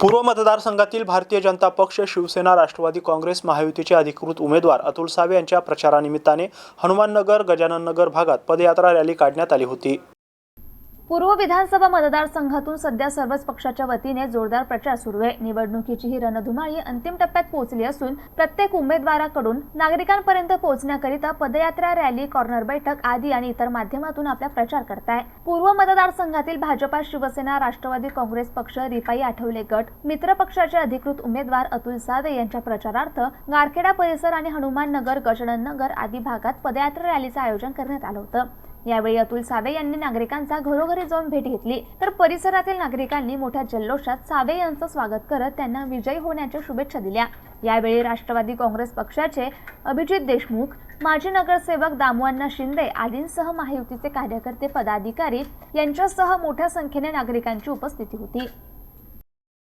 पूर्व मतदारसंघातील भारतीय जनता पक्ष शिवसेना राष्ट्रवादी काँग्रेस महायुतीचे अधिकृत उमेदवार अतुल सावे यांच्या प्रचारानिमित्ताने हनुमाननगर गजानननगर भागात पदयात्रा रॅली काढण्यात आली होती. पूर्व विधानसभा मतदारसंघातून सध्या सर्वच पक्षाच्या वतीने जोरदार प्रचार सुरू आहे. निवडणुकीची ही रणधुमाळी अंतिम टप्प्यात पोहोचली असून प्रत्येक उमेदवाराकडून नागरिकांपर्यंत पोहोचण्याकरिता पदयात्रा रॅली कॉर्नर बैठक आदी आणि इतर माध्यमातून आपला प्रचार करताय. पूर्व मतदारसंघातील भाजपा शिवसेना राष्ट्रवादी काँग्रेस पक्ष रिपाई आठवले गट मित्र पक्षाचे अधिकृत उमेदवार अतुल सावे यांच्या प्रचारार्थ गारखेडा परिसर आणि हनुमान नगर गजानन नगर आदी भागात पदयात्रा रॅलीचं आयोजन करण्यात आलं होतं. यावेळी अतुल सावे यांनी नागरिकांचा घरोघरी जाऊन भेट घेतली. तर परिसरातील नागरिकांनी मोठ्या जल्लोषात सावे यांचं स्वागत करत त्यांना विजयी होण्याच्या शुभेच्छा दिल्या. यावेळी राष्ट्रवादी काँग्रेस पक्षाचे अभिजित देशमुख माजी नगरसेवक दामुअण्णा शिंदे आदींसह महायुतीचे कार्यकर्ते पदाधिकारी यांच्यासह मोठ्या संख्येने नागरिकांची उपस्थिती होती.